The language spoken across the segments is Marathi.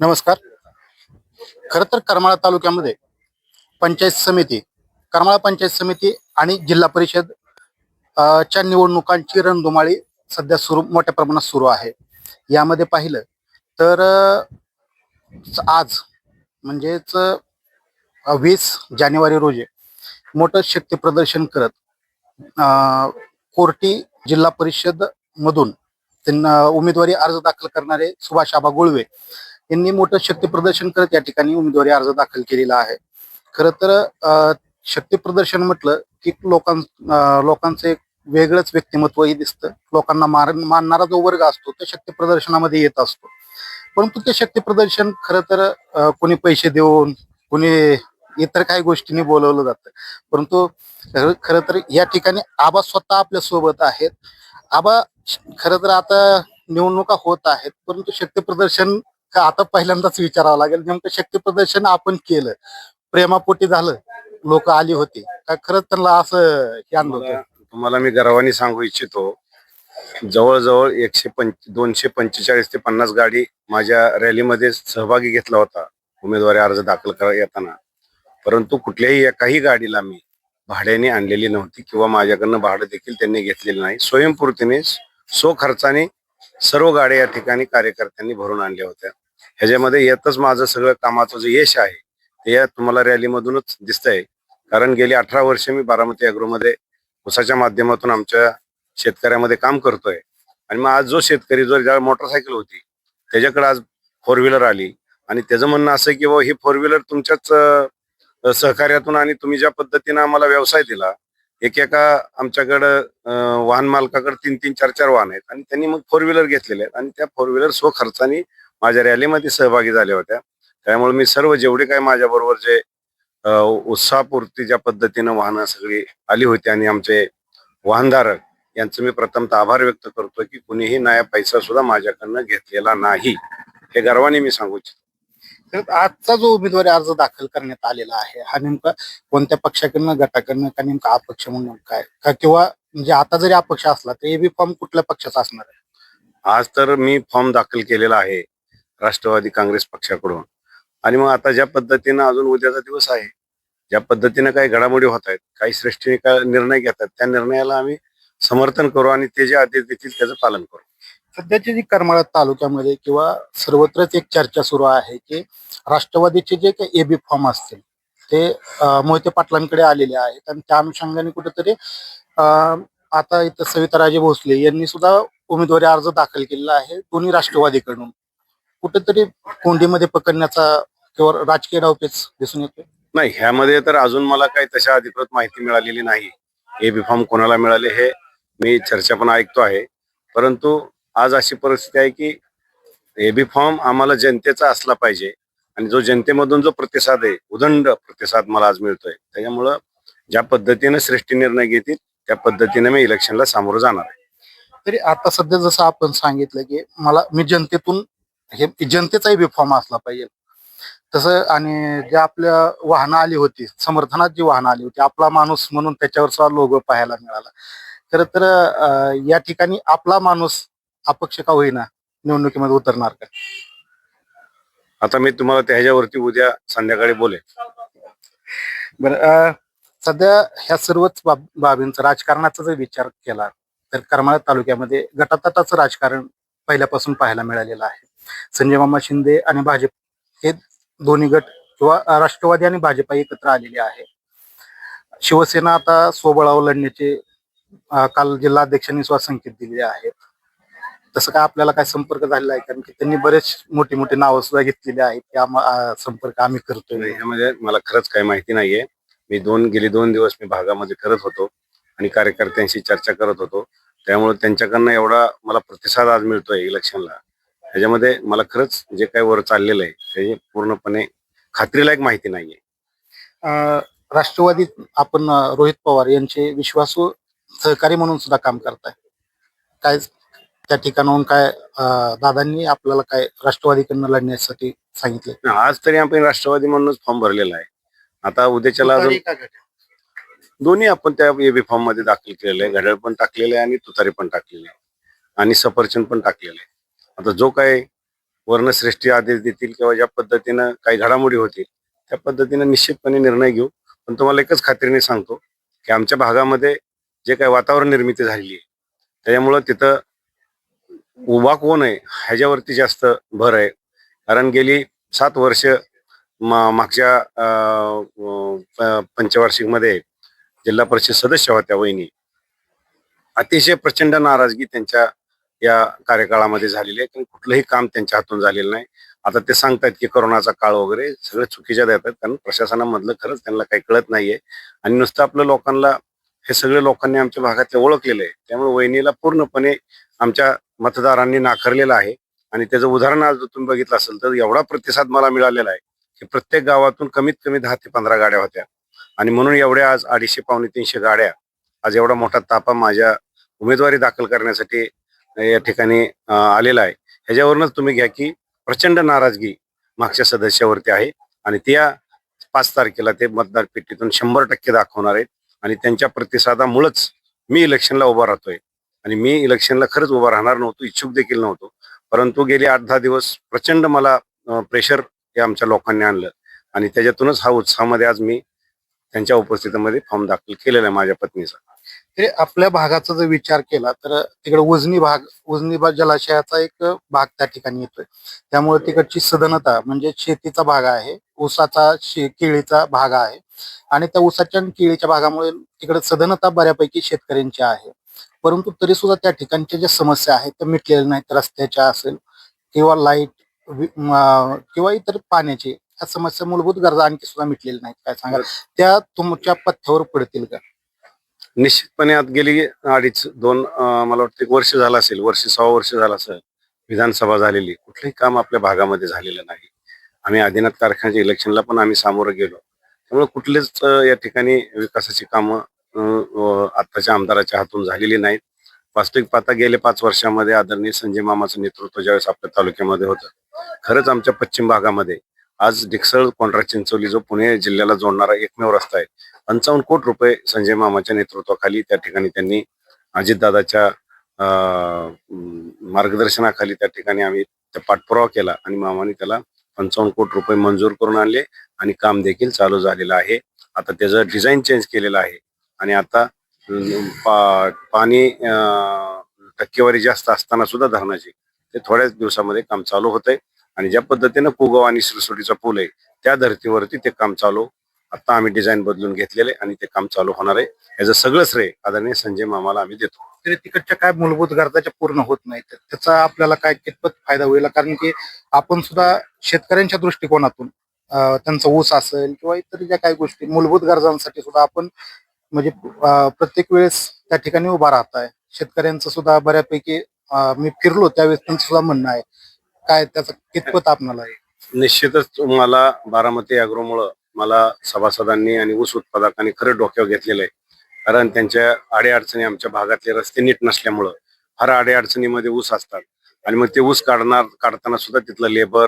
नमस्कार. खरं तर करमाळा तालुक्यामध्ये पंचायत समिती करमाळा पंचायत समिती आणि जिल्हा परिषद च्या निवडणुकांची रणधुमाळी सध्या सुरू मोठ्या प्रमाणात सुरू आहे. यामध्ये पाहिलं तर आज म्हणजेच वीस जानेवारी रोजी मोठं शक्ती प्रदर्शन करत कोर्टी जिल्हा परिषद मधून त्यांना उमेदवारी अर्ज दाखल करणारे सुभाष आबा गुळवे यांनी मोठं शक्ती प्रदर्शन करत या ठिकाणी उमेदवारी अर्ज दाखल केलेला आहे. खर तर अ, शक्ती प्रदर्शन म्हटलं की लोकां लोकांचं एक वेगळंच व्यक्तिमत्वही दिसतं. लोकांना मार मानणारा जो वर्ग असतो तो शक्ती प्रदर्शनामध्ये येत असतो. परंतु ते शक्ती प्रदर्शन खरं तर कोणी पैसे देऊन कोणी इतर काही गोष्टींनी बोलवलं जातं. परंतु खरं तर या ठिकाणी आबा स्वतः आपल्यासोबत आहेत. आबा खरं तर आता निवडणुका होत आहेत परंतु शक्ती प्रदर्शन का आता पहिल्यांदाच विचारावं लागेल? नेमकं शक्ती प्रदर्शन आपण केलं. प्रेमापोटी झालं. लोक आली होती. का खरंच त्यांना असं हे आणलं होतं तुम्हाला मी गर्वाने सांगू इच्छितो जवळजवळ एकशे पंच दोनशे पंचेचाळीस ते पन्नास गाडी माझ्या रॅलीमध्ये सहभागी घेतला होता उमेदवारी अर्ज दाखल करा येताना. परंतु कुठल्याही एकाही गाडीला मी भाड्याने आणलेली नव्हती किंवा माझ्याकडनं भाडं देखील त्यांनी घेतलेलं नाही. स्वयंपूर्तीने सो खर्चाने सर्व गाड्या या ठिकाणी कार्यकर्त्यांनी भरून आणल्या होत्या. ह्याच्यामध्ये यातच माझं सगळं कामाचं जे यश आहे ते या तुम्हाला रॅलीमधूनच दिसतंय. कारण गेली अठरा वर्ष मी बारामती अॅग्रोमध्ये उसाच्या माध्यमातून आमच्या शेतकऱ्यामध्ये काम करतोय. आणि मग आज जो शेतकरी जो ज्या मोटरसायकल होती त्याच्याकडे आज फोर व्हीलर आली. आणि त्याचं म्हणणं असं की बाबा ही फोर व्हीलर तुमच्याच सहकार्यातून आणि तुम्ही ज्या पद्धतीनं आम्हाला व्यवसाय दिला एक एका आमच्याकडं वाहन मालकाकडे तीन तीन चार चार वाहन आहेत. आणि त्यांनी मग फोर व्हीलर घेतलेले आहेत. आणि त्या फोर व्हीलर स्वखर्चाने माझ्या रॅलीमध्ये सहभागी झाल्या होत्या. त्यामुळे मी सर्व जेवढे काही माझ्या बरोबर जे उत्साहपूर्ती ज्या पद्धतीनं वाहनं सगळी आली होती आणि आमचे वाहनधारक यांचं मी प्रथमतः आभार व्यक्त करतो की कुणीही नया पैसा सुद्धा माझ्याकडनं घेतलेला नाही. हे गर्वाने मी सांगू इच्छितो. तर आजचा जो उमेदवारी अर्ज दाखल करण्यात आलेला आहे हा नेमका कोणत्या पक्षाकडनं गटाकडनं का नेमका अपक्ष म्हणून काय का किंवा म्हणजे आता जरी अपक्ष असला तर एबी फॉर्म कुठल्या पक्षाचा असणार आहे? आज तर मी फॉर्म दाखल केलेला आहे. राष्ट्रवादी काँग्रेस पक्षाकडून. आणि मग आता ज्या पद्धतीनं अजून उद्याचा दिवस आहे ज्या पद्धतीनं काही घडामोडी होत आहेत काही श्रेष्ठीने काय निर्णय घेतात त्या निर्णयाला आम्ही समर्थन करू आणि ते जे आदेश देतील त्याचं पालन करू. सध्याची जी करमाळा तालुक्यामध्ये किंवा सर्वत्रच एक चर्चा सुरू आहे की राष्ट्रवादीचे जे काही एबी फॉर्म असतील ते मोहिते पाटलांकडे आलेले आहेत आणि त्या अनुषंगाने कुठेतरी आता इथं सविताराजे भोसले यांनी सुद्धा उमेदवारी अर्ज दाखल केलेला आहे दोन्ही राष्ट्रवादीकडून. कुठेतरी कोंडीमध्ये पकडण्याचा किंवा राजकीय डावपेच दिसून येतोय? नाही ह्यामध्ये तर अजून मला काही तशा अधिकृत माहिती मिळालेली नाही. ए बी फॉर्म कोणाला मिळाले हे मी चर्चा पण ऐकतो आहे. परंतु आज अशी परिस्थिती आहे की ए बी फॉर्म आम्हाला जनतेचा असला पाहिजे आणि जो जनतेमधून जो प्रतिसाद आहे उदंड प्रतिसाद मला आज मिळतोय. त्याच्यामुळं ज्या पद्धतीने श्रेष्ठी निर्णय घेतील त्या पद्धतीने मी इलेक्शनला सामोरं जाणार आहे. तरी आता सध्या जसं आपण सांगितलं की मला मी जनतेतून हे जनतेचाही बी फॉर्म असला पाहिजे. तसं आणि जे आपल्या वाहनं आली होती समर्थनात जी वाहनं आली होती आपला माणूस म्हणून त्याच्यावरचा लोगो पाहायला मिळाला. खरं तर या ठिकाणी आपला माणूस अपक्ष का होईना निवडणुकीमध्ये उतरणार का? आता मी तुम्हाला त्याच्यावरती उद्या संध्याकाळी बोलेन. बरं सध्या ह्या सर्वच बाब बाबींचा राजकारणाचा जर विचार केला तर करमाळा तालुक्यामध्ये गटातटाचं राजकारण पहिल्यापासून पाहायला मिळालेलं आहे. संजय मामा शिंदे आणि भाजप हे दोन्ही गट किंवा राष्ट्रवादी आणि भाजपा एकत्र आलेले आहे. शिवसेना आता स्वबळावर लढण्याचे काल जिल्हाध्यक्षांनी सुद्धा संकेत दिलेले आहेत. तसं काय आपल्याला काय संपर्क झालेला आहे? कारण की त्यांनी बरेच मोठी मोठी नावं सुद्धा घेतलेली आहेत. की संपर्क आम्ही करतोय. ह्यामध्ये मला खरंच काही माहिती नाहीये. मी दोन गेले दोन दिवस मी भागामध्ये करत होतो आणि कार्यकर्त्यांशी चर्चा करत होतो. त्यामुळे त्यांच्याकडनं एवढा मला प्रतिसाद आज मिळतोय इलेक्शनला. ह्याच्यामध्ये मला खरंच जे काही वर चाललेलं आहे त्याची पूर्णपणे खात्रीलायक माहिती नाहीये. अं, राष्ट्रवादीत आपण रोहित पवार यांचे विश्वासू सहकारी म्हणून सुद्धा काम करताय. काय त्या ठिकाणाहून काय दादांनी आपल्याला काय राष्ट्रवादीकडनं लढण्यासाठी सांगितले आज तरी आपण राष्ट्रवादी म्हणूनच फॉर्म भरलेला आहे. आता उद्याच्याला अजून दोन्ही आपण त्या एबी फॉर्ममध्ये दाखल केलेलं आहे. घड्याळ पण टाकलेलं आहे आणि तुतारी पण टाकलेली आहे. आणि सफरचंद पण टाकलेलं आहे. आता जो काही वर्णश्रेष्ठी आदेश देतील किंवा ज्या पद्धतीनं काही घडामोडी होतील त्या पद्धतीनं निश्चितपणे निर्णय घेऊ. पण तुम्हाला एकच खात्रीने सांगतो की आमच्या भागामध्ये जे काही वातावरण निर्मिती झालेली आहे त्याच्यामुळं तिथं उभा कोण आहे ह्याच्यावरती जास्त भर आहे. कारण गेली सात वर्ष मा- मागच्या अं, पंचवार्षिकमध्ये जिल्हा परिषद सदस्य होत्या वहिनी. अतिशय प्रचंड नाराजगी त्यांच्या या कार्यकाळामध्ये झालेली आहे. कारण कुठलंही काम त्यांच्या हातून झालेलं नाही. आता ते सांगतायत की करोनाचा काळ वगैरे सगळे चुकीच्या देतात. कारण प्रशासनामधलं खरंच त्यांना काही कळत नाहीये. आणि नुसतं आपल्या लोकांना हे सगळे लोकांनी आमच्या भागातले ओळखलेलं आहे त्यामुळे वहिनीला पूर्णपणे आमच्या मतदारांनी नाकारलेलं आहे. आणि त्याचं उदाहरण आज तुम्ही बघितलं असेल तर एवढा प्रतिसाद मला मिळालेला आहे की प्रत्येक गावातून कमीत कमी दहा ते पंधरा गाड्या होत्या. आणि म्हणून एवढ्या आज अडीचशे पावणे तीनशे गाड्या आज एवढा मोठा तापा माझ्या उमेदवारी दाखल करण्यासाठी या ठिकाणी आलेला आहे. ह्याच्यावरूनच तुम्ही घ्या की प्रचंड नाराजगी मागच्या सदस्यावरती आहे आणि त्या पाच तारखेला ते मतदार पेटीतून शंभर टक्के दाखवणार आहेत आणि त्यांच्या प्रतिसादामुळंच मी इलेक्शनला उभा राहतोय. आणि मी इलेक्शनला खरंच उभा राहणार नव्हतो इच्छुक देखील नव्हतो. परंतु गेले आठ दहा दिवस प्रचंड मला प्रेशर हे आमच्या लोकांनी आणलं. आणि त्याच्यातूनच हा उत्साहामध्ये आज मी त्यांच्या उपस्थितीमध्ये फॉर्म दाखल केलेला आहे माझ्या पत्नीचा. ते आपल्या भागाचा जर विचार केला तर तिकडे उजनी भाग उजनी भाग जलाशयाचा एक भाग त्या ठिकाणी येतोय. त्यामुळे तिकडची सदनता म्हणजे शेतीचा भाग आहे ऊसाचा शे- केळीचा भाग आहे. आणि त्या ऊसाच्या आणि केळीच्या भागामुळे तिकडे सदनता बऱ्यापैकी शेतकऱ्यांची आहे. परंतु तरी सुद्धा त्या ठिकाणच्या ज्या समस्या आहेत त्या मिटलेल्या नाहीत रस्त्याच्या असेल किंवा लाइट किंवा इतर पाण्याची ह्या समस्या मूलभूत गरजा आणखी सुद्धा मिटलेल्या नाहीत. काय सांगाल? त्या तुमच्या पथ्यावर पडतील का? निश्चितपणे आत गेली अडीच दोन मला वाटतं एक वर्ष झालं असेल वर्ष सहा वर्ष झालं असेल विधानसभा झालेली. कुठलंही काम आपल्या भागामध्ये झालेलं नाही. आम्ही आदिनाथ कारखान्याच्या इलेक्शनला पण आम्ही सामोरं गेलो. त्यामुळे कुठलेच या ठिकाणी विकासाची कामं अं, आत्ताच्या आमदाराच्या हातून झालेली नाहीत. वास्तविक पाहता गेले पाच वर्षामध्ये आदरणीय संजय मामाचं नेतृत्व ज्यावेळेस आपल्या तालुक्यामध्ये होतं खरंच आमच्या पश्चिम भागामध्ये आज डिक्सळ कोंढरा चिंचोली जो पुणे जिल्ह्याला जोडणारा एकमेव रस्ता आहे पंचावन्न कोटी रुपये संजय मामाच्या नेतृत्वाखाली त्या ठिकाणी त्यांनी अजितदादाच्या मार्गदर्शनाखाली त्या ठिकाणी आम्ही त्या पाठपुरावा केला आणि मामाने त्याला पंचावन्न कोटी रुपये मंजूर करून आणले आणि काम देखील चालू झालेलं आहे. आता त्याचं डिझाईन चेंज केलेलं आहे आणि आता पा- पाणी टक्केवारी जास्त असताना सुद्धा धरणाची ते थोड्याच दिवसामध्ये काम चालू होतंय आणि ज्या पद्धतीनं कुगाव आणि सिरसोडीचा पूल आहे त्या धर्तीवरती ते काम चालू आता आम्ही डिझाईन बदलून घेतलेले आणि ते काम चालू होणार आहे. याचं सगळं श्रेय आदरणीय संजय मामाला आम्ही देतो. तरी तिकडच्या काय मूलभूत गरजा ज्या पूर्ण होत नाहीत त्याचा आपल्याला काय कितपत फायदा होईल? कारण की आपण सुद्धा शेतकऱ्यांच्या दृष्टिकोनातून त्यांचा ऊस असेल किंवा इतर ज्या काही गोष्टी मूलभूत गरजांसाठी सुद्धा आपण म्हणजे प्रत्येक वेळेस त्या ठिकाणी उभा राहत आहे शेतकऱ्यांचं सुद्धा बऱ्यापैकी मी फिरलो त्यावेळेस त्यांचं सुद्धा म्हणणं आहे. काय त्याचं कितपत आपणाला आहे? निश्चितच मला बारामती अॅग्रोमुळं मला सभासदांनी आणि ऊस उत्पादकांनी खरं डोक्यावर घेतलेलं आहे कारण त्यांच्या आडेअडचणी आमच्या भागातले रस्ते नीट नसल्यामुळं. फार आडेअडचणीमध्ये ऊस असतात. आणि मग ते ऊस काढणार काढताना सुद्धा तिथलं लेबर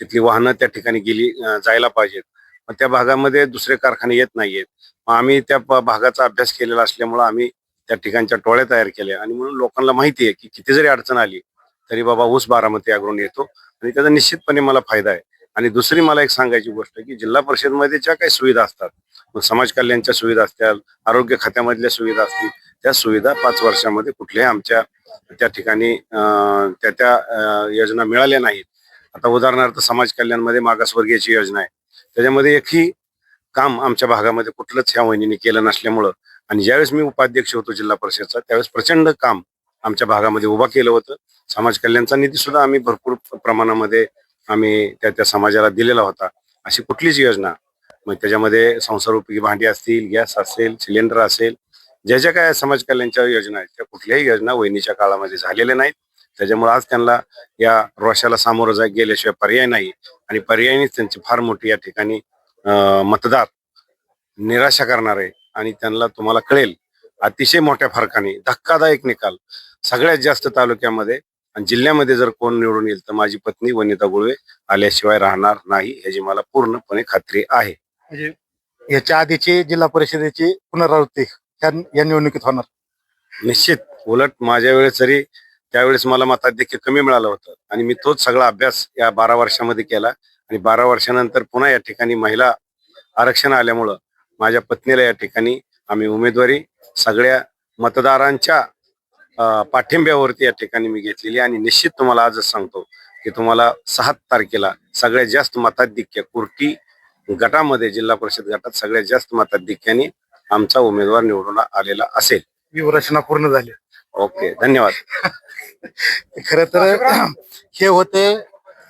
तिथली वाहनं त्या ठिकाणी गेली जायला पाहिजेत. मग त्या भागामध्ये दुसरे कारखाने येत नाहीयेत. मग आम्ही त्या भागाचा अभ्यास केलेला असल्यामुळं आम्ही त्या ठिकाणच्या टोळ्या तयार केल्या. आणि म्हणून लोकांना माहिती आहे की किती जरी अडचण आली तरी बाबा ऊस बारामती अग्रून येतो. आणि त्याचा निश्चितपणे मला फायदा आहे. आणि दुसरी मला एक सांगायची गोष्ट की जिल्हा परिषदमध्ये ज्या काही सुविधा असतात मग समाज कल्याणच्या सुविधा असतील आरोग्य खात्यामधल्या सुविधा असतील त्या सुविधा पाच वर्षामध्ये कुठल्याही आमच्या त्या ठिकाणी त्या त्या योजना मिळाल्या नाहीत. आता उदाहरणार्थ समाज कल्याणमध्ये मागासवर्गीयची योजना आहे. त्याच्यामध्ये एकही काम आमच्या भागामध्ये कुठलंच ह्या वहिनीने केलं नसल्यामुळं आणि ज्यावेळेस मी उपाध्यक्ष होतो जिल्हा परिषदचा त्यावेळेस प्रचंड काम आमच्या भागामध्ये उभा केलं होतं. समाज कल्याणचा निधी सुद्धा आम्ही भरपूर प्रमाणामध्ये आम्ही त्या त्या समाजाला दिलेला होता. अशी कुठलीच योजना. मग त्याच्यामध्ये संसारोपयोगी भांडी असतील गॅस असेल सिलेंडर असेल ज्या ज्या काय समाज कल्याणच्या योजना आहेत त्या कुठल्याही योजना वहिनीच्या काळामध्ये झालेल्या नाहीत. त्याच्यामुळे आज त्यांना या रोषाला सामोरं जाय गेल्याशिवाय पर्याय नाही. आणि पर्यायीच त्यांची फार मोठी या ठिकाणी मतदार निराशा करणार आहे आणि त्यांना तुम्हाला कळेल अतिशय मोठ्या फरकाने धक्कादायक निकाल. सगळ्यात जास्त तालुक्यामध्ये आणि जिल्ह्यामध्ये जर कोण निवडून येईल तर माझी पत्नी वनिता गुळवे आल्याशिवाय राहणार नाही ह्याची मला पूर्णपणे खात्री आहे. म्हणजे याच्या आधीची जिल्हा परिषदेची पुनरावृत्ती या या निवडणुकीत होणार. निश्चित उलट माझ्या वेळेस जरी त्यावेळेस मला मताधिक्य कमी मिळालं होतं आणि मी तोच सगळा अभ्यास या बारा वर्षामध्ये केला आणि बारा वर्षानंतर पुन्हा या ठिकाणी महिला आरक्षण आल्यामुळं माझ्या पत्नीला या ठिकाणी आम्ही उमेदवारी सगळ्या मतदारांच्या पाठिंब्यावरती या ठिकाणी मी घेतलेली आणि निश्चित तुम्हाला आजच सांगतो की तुम्हाला सहा तारखेला सगळ्यात जास्त मताधिक्य कुर्टी गटामध्ये जिल्हा परिषद गटात सगळ्यात जास्त मताधिक्याने आमचा उमेदवार निवडून आलेला असेल. व्यूहरचना पूर्ण झाली. ओके धन्यवाद. खर तर हे होते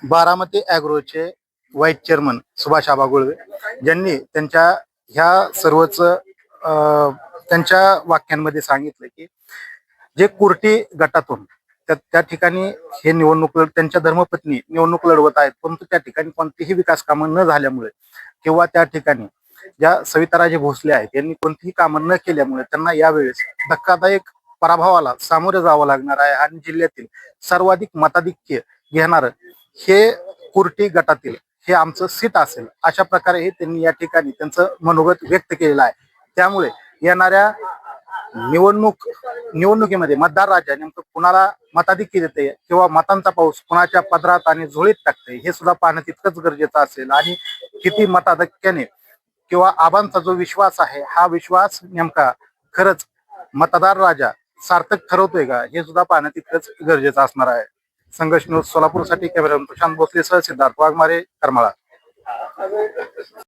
बारामती अॅग्रोचे व्हाईस चेअरमन सुभाष आबा गुळवे ज्यांनी त्यांच्या ह्या सर्वच अं, त्यांच्या वाक्यांमध्ये सांगितलं की जे कुर्टी गटातून त्या त्या ठिकाणी हे निवडणूक लढ- त्यांच्या धर्मपत्नी निवडणूक लढवत आहेत परंतु त्या ठिकाणी कोणतीही विकास कामं न झाल्यामुळे किंवा त्या ठिकाणी ज्या सविताराजे भोसले आहेत यांनी कोणतीही कामं न केल्यामुळे त्यांना यावेळेस धक्कादायक पराभवाला सामोरे जावं लागणार आहे आणि जिल्ह्यातील सर्वाधिक मताधिक्य घेणार हे कुर्टी गटातील हे आमचं सीट असेल अशा प्रकारे हे त्यांनी या ठिकाणी त्यांचं मनोगत व्यक्त केलेलं आहे. त्यामुळे येणाऱ्या निवडणूक निवडणुकीमध्ये मतदार राजा नेमकं कुणाला मताधिक्य देते किंवा मतांचा पाऊस कुणाच्या पदरात आणि झोळीत टाकते हे सुद्धा पाहणं तितकंच गरजेचं असेल. आणि किती मताधिक्याने किंवा आबांचा जो विश्वास आहे हा विश्वास नेमका खरंच मतदार राजा सार्थक ठरवतोय का हे सुद्धा पाहणं तितकंच गरजेचं असणार आहे. संघर्ष न्यूज सोलापूरसाठी कॅमेरा प्रशांत भोसले सह सिद्धार्थ वाघमारे करमाळा.